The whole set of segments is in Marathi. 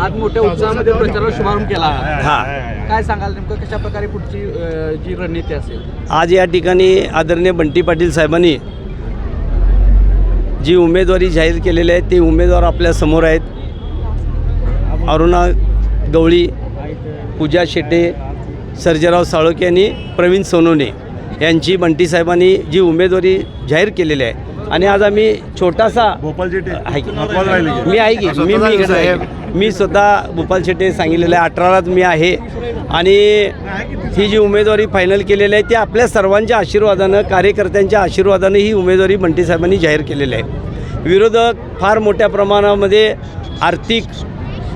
आज मोठ्या उत्साहामध्ये प्रचाराला शुभारंभ केला. हा. काय सांगाल नेमकं? कशा प्रकारे पुढची अ, जी रणनीती असेल? आज या ठिकाणी आदरणीय बंटी पाटील साहेबांनी जी उमेदवारी जाहीर केलेली आहे ते उमेदवार आपल्यासमोर आहेत. अरुणा गवळी पूजा शेटे सर्जेराव साळोके आणि प्रवीण सोनवणे यांची बंटी साहेबांनी जी उमेदवारी जाहीर केलेली आहे. आणि आज आम्ही छोटासा आहे की? मी आहे की. मी मी इकडे आहे. मी स्वतः भूपाल शेट्टे सांगितलेलं आहे अठरालाच मी आहे. आणि ही जी उमेदवारी फायनल केलेली आहे ती आपल्या सर्वांच्या आशीर्वादानं कार्यकर्त्यांच्या आशीर्वादानं ही उमेदवारी बंटी साहेबांनी जाहीर केलेली आहे. विरोधक फार मोठ्या प्रमाणामध्ये आर्थिक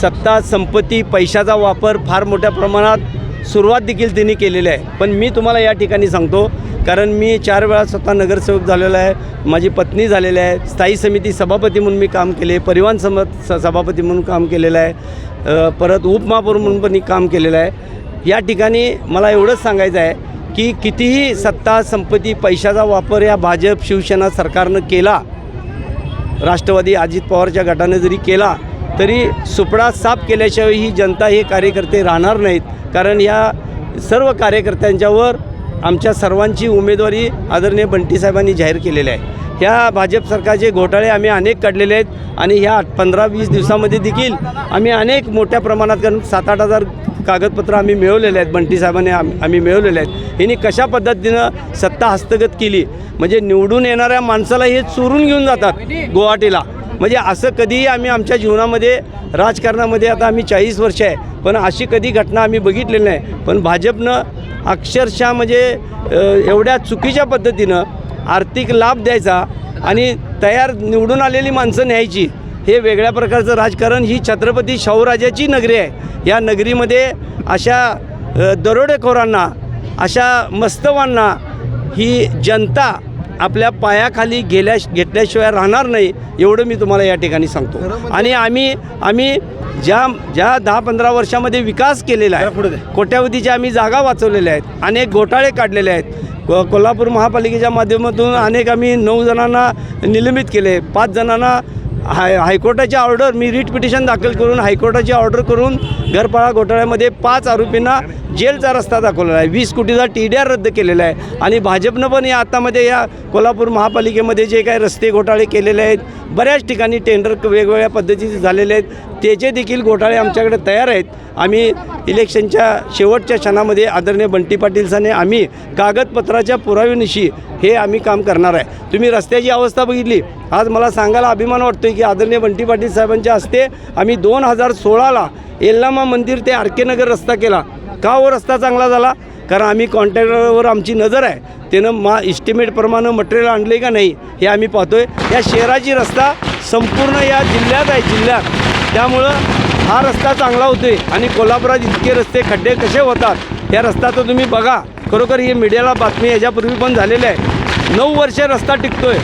सत्ता संपत्ती पैशाचा वापर फार मोठ्या प्रमाणात सुरुवात देखील त्यांनी केलेली आहे. पण मी तुम्हाला या ठिकाणी सांगतो कारण मी चार वेळा स्वतः नगरसेवक झालेला आहे. माझी पत्नी झालेली आहे. स्थायी समिती सभापती म्हणून मी काम केले. परिवहन सम स- सभापती म्हणून काम केलेलं आहे. परत उपमहापौर म्हणून पण मी काम केलेलं आहे. या ठिकाणी मला एवढंच सांगायचं आहे की कितीही सत्ता संपत्ती पैशाचा वापर या भाजप शिवसेना सरकारनं केला राष्ट्रवादी अजित पवारच्या गटाने जरी केला तरी सुपडा साफ केल्याशिवाय ही जनता हे कार्यकर्ते राहणार नाहीत. कारण या सर्व कार्यकर्त्यांच्यावर आमच्या सर्वांची उमेदवारी आदरणीय बंटीसाहेबांनी जाहीर केलेली आहे. ह्या भाजप सरकारचे घोटाळे आम्ही अनेक काढलेले आहेत आणि ह्या पंधरा वीस दिवसामध्ये देखील आम्ही अनेक मोठ्या प्रमाणात कारण सात आठ हजार कागदपत्र आम्ही मिळवलेले आहेत बंटी साहेबांनी आम आम्ही मिळवलेले आहेत. यांनी कशा पद्धतीनं सत्ता हस्तगत केली? म्हणजे निवडून येणाऱ्या माणसाला हे चोरून घेऊन जातात गुवाहाटीला. म्हणजे असं कधीही आम्ही आमच्या जीवनामध्ये राजकारणामध्ये आता आम्ही चाळीस वर्ष आहे पण अशी कधी घटना आम्ही बघितलेली नाही. पण भाजपनं अक्षरशः म्हणजे एवढ्या चुकीच्या पद्धतीनं आर्थिक लाभ द्यायचा आणि तयार निवडून आलेली माणसं न्यायची हे वेगळ्या प्रकारचं राजकारण ही छत्रपती शाहूराजाची नगरी आहे. या नगरीमध्ये अशा दरोडेखोरांना अशा मस्तवांना ही जनता आपल्या पायाखाली गेल्या घेतल्याशिवाय राहणार नाही एवढं मी तुम्हाला या ठिकाणी सांगतो. आणि आम्ही आम्ही ज्या ज्या दहा पंधरा वर्षामध्ये विकास केलेला आहे कोट्यावधीच्या आम्ही जागा वाचवलेल्या आहेत अनेक घोटाळे काढलेले आहेत. को कोल्हापूर महापालिकेच्या माध्यमातून अनेक आम्ही नऊ जणांना निलंबित केले पाच जणांना हाय हायकोर्टाची ऑर्डर मी रिट पिटिशन दाखल करून हायकोर्टाची ऑर्डर करून घरपाळा घोटाळ्यामध्ये पाच आरोपींना जेलचा रस्ता दाखवलेला आहे. वीस कोटीचा टी डी आर रद्द केलेला आहे. आणि भाजपनं पण या आतामध्ये या कोल्हापूर महापालिकेमध्ये जे काही रस्ते घोटाळे केलेले आहेत बऱ्याच ठिकाणी टेंडर वेगवेगळ्या पद्धतीचे झालेले आहेत. त्याचे देखील घोटाळे आमच्याकडे तयार आहेत. आम्ही इलेक्शनच्या शेवटच्या क्षणामध्ये आदरणीय बंटी पाटील साने आम्ही कागदपत्राच्या पुराव्यानिशी हे आम्ही काम करणार आहे. तुम्ही रस्त्याची अवस्था बघितली. आज मला सांगायला अभिमान वाटतोय की आदरणीय बंटी पाटील साहेबांच्या हस्ते आम्ही दोन हजार सोळाला येल्लामा मंदिर ते आर के नगर रस्ता केला. का हो रस्ता चांगला झाला? कारण आम्ही कॉन्ट्रॅक्टरवर आमची नजर आहे. त्यानं मा इस्टिमेटप्रमाणे मटेरियल आणले का नाही हे आम्ही पाहतोय. या शहराची रस्ता संपूर्ण या जिल्ह्यात आहे जिल्ह्यात. त्यामुळं हा रस्ता चांगला होतोय. आणि कोल्हापुरात इतके रस्ते खड्डे कसे होतात या रस्ता तर तुम्ही बघा. खरोखर ही मीडियाला बातमी याच्यापूर्वी पण झालेली आहे. नऊ वर्ष रस्ता टिकतोय.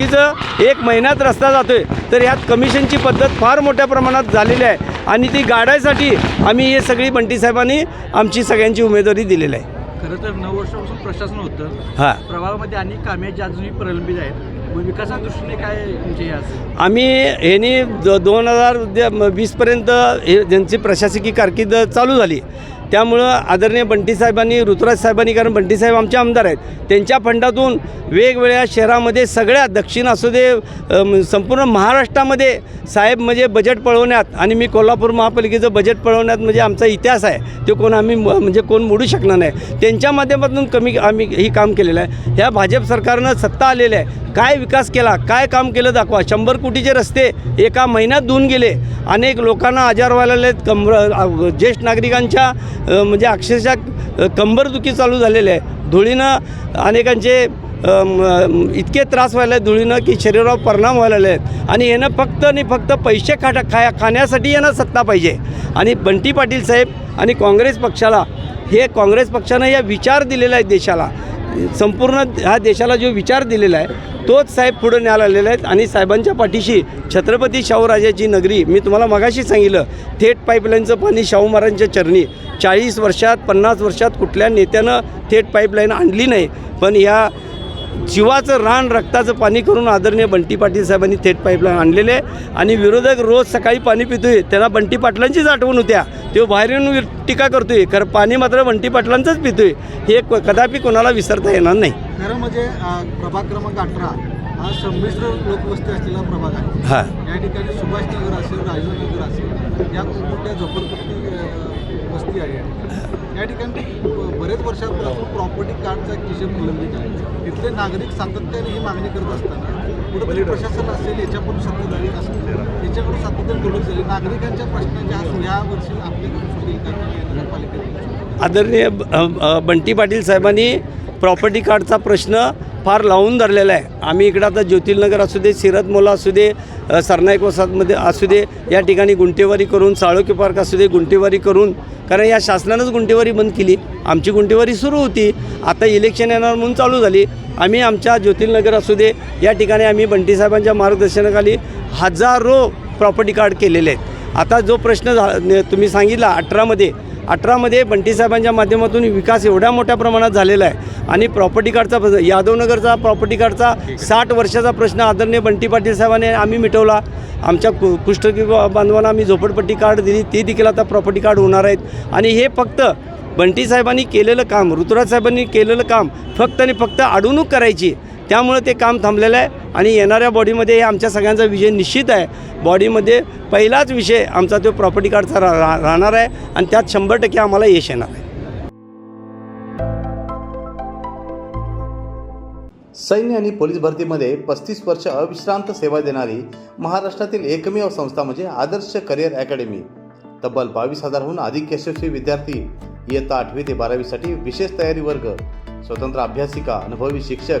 तिचं एक महिन्यात रस्ता जातोय. तर यात कमिशनची पद्धत फार मोठ्या प्रमाणात झालेली आहे. आणि ती गाडायसाठी आम्ही हे सगळी बंटी साहेबांनी आमची सगळ्यांची उमेदवारी दिलेली आहे. खरं तर नऊ वर्षापासून प्रशासन होतं. हां. प्रभागामध्ये अनेक कामे जी अजूनही प्रलंबित आहेत. विकासाच्या दृष्टीने काय असेल आम्ही ह्यांनी द दोन हजार वीसपर्यंत हे ज्यांची प्रशासकीय कारकीर्द चालू झाली त्यामुळं आदरणीय बंटी साहेबांनी ऋतुराज साहेबांनी कारण बंटीसाहेब आमचे आमदार आहेत त्यांच्या फंडातून वेगवेगळ्या शहरामध्ये सगळ्या दक्षिण असू दे संपूर्ण महाराष्ट्रामध्ये साहेब म्हणजे बजेट पळवण्यात आणि मी कोल्हापूर महापालिकेचं बजेट पळवण्यात म्हणजे आमचा इतिहास आहे ते कोण आम्ही म- म्हणजे कोण मोडू शकणार नाही. त्यांच्या माध्यमातून कमी आम्ही ही काम केलेलं आहे. ह्या भाजप सरकारनं सत्ता आलेलं आहे. काय विकास केला काय काम केलं दाखवा. शंभर कोटीचे रस्ते एका महिन्यात धुवून गेले. अनेक लोकांना आजार व्हायला आहेत कंबर ज्येष्ठ नागरिकांच्या म्हणजे अक्षरशः कंबरदुखी चालू झालेले आहे. धुळीनं अनेकांचे इतके त्रास व्हायला आहेत धुळीनं की शरीरावर परिणाम व्हायला आहेत. आणि यानं फक्त आणि फक्त पैसे खाटा खाया खाण्यासाठी यांना सत्ता पाहिजे. आणि बंटी पाटील साहेब आणि काँग्रेस पक्षाला हे काँग्रेस पक्षानं या विचार दिलेला आहे देशाला. संपूर्ण ह्या देशाला जो विचार दिलेला आहे तोच साहेब पुढे न्यायला आलेले आहेत. आणि साहेबांच्या पाठीशी छत्रपती शाहूराजाची नगरी मी तुम्हाला मगाशी सांगितलं थेट पाईपलाईनचं पाणी शाहू महाराजांच्या चरणी. चाळीस वर्षात पन्नास वर्षात कुठल्या नेत्यानं थेट पाईपलाईन आणली नाही. पण या जीवाचं रान रक्ताचं पाणी करून आदरणीय बंटी पाटील साहेबांनी थेट पाईपलाईन आणलेले आहे. आणि विरोधक रोज सकाळी पाणी पितोय त्यांना बंटी पाटलांचीच आठवण होत्या तो बाहेर येऊन टीका करतोय खरं पाणी मात्र बंटी पाटलांचंच पितोय. हे कदापि कोणाला विसरता येणार नाही. खरं म्हणजे प्रभाग क्रमांक अठरा हा संमिश्र लोकवस्ती असलेला प्रभाग आहे. हां. या ठिकाणी सुभाषनगर असेल राजीवनगर असेल या झोपडपट्टी वस्ती आहे. या ठिकाणी. बरेच वर्षापासून प्रॉपर्टी कार्डचा एक निलंबित आहे. तिथले नागरिक सातत्याने ही मागणी करत असताना कुठेतरी प्रशासन असेल याच्याकडून सत्ताधारी असेल याच्याकडून सातत्याने दुर्लक्ष झाले. नागरिकांच्या प्रश्नाच्या या वर्षी आपल्याकडून सुटेल आदरणीय बंटी पाटील साहेबांनी प्रॉपर्टी कार्डचा प्रश्न फार लावून धरलेलं आहे. आम्ही इकडं आता ज्योतिलनगर असू दे सिरतमोला असू दे सरनाईक वसाहतमध्ये असू दे या ठिकाणी गुंटेवारी करून साळोकी पार्क असू दे गुंटेवारी करून कारण या शासनानंच गुंटेवारी बंद केली. आमची गुंटेवारी सुरू होती. आता इलेक्शन येणार म्हणून चालू झाली. आम्ही आमच्या ज्योतिर्नगर असू दे या ठिकाणी आम्ही बंटीसाहेबांच्या मार्गदर्शनाखाली हजारो प्रॉपर्टी कार्ड केलेले आहेत. आता जो प्रश्न झा तुम्ही सांगितला अठरामध्ये अठरामध्ये बंटी साहेबांच्या माध्यमातून विकास एवढ्या मोठ्या प्रमाणात झालेला आहे. आणि प्रॉपर्टी कार्डचा यादवनगरचा प्रॉपर्टी कार्डचा साठ वर्षाचा प्रश्न आदरणीय बंटी पाटील साहेबांनी आम्ही मिटवला. आमच्या कु कुष्ठकी बांधवांना आम्ही झोपडपट्टी कार्ड दिली. ती देखील आता प्रॉपर्टी कार्ड होणार आहेत. आणि हे फक्त बंटी साहेबांनी केलेलं काम ऋतुराज साहेबांनी केलेलं काम फक्त आणि फक्त अडवणूक करायची. त्यामुळे ते काम थांबलेलं आहे. आणि येणाऱ्या बॉडीमध्ये हे आमच्या सगळ्यांचा विजय निश्चित आहे. बॉडीमध्ये पहिलाच विषय आमचा तो प्रॉपर्टी कार्डचा रा रा- राहणार आहे. आणि त्यात शंभर टक्के आम्हाला यश येणार आहे. सैन्य आणि पोलीस भरतीमध्ये पस्तीस वर्ष अविश्रांत सेवा देणारी महाराष्ट्रातील एकमेव संस्था म्हणजे आदर्श करिअर अकॅडमी. तब्बल बावीस हजारहून अधिक यशस्वी विद्यार्थी इयत्ता आठवी ते बारावीसाठी विशेष तयारी वर्ग स्वतंत्र अभ्यासिका अनुभवी शिक्षक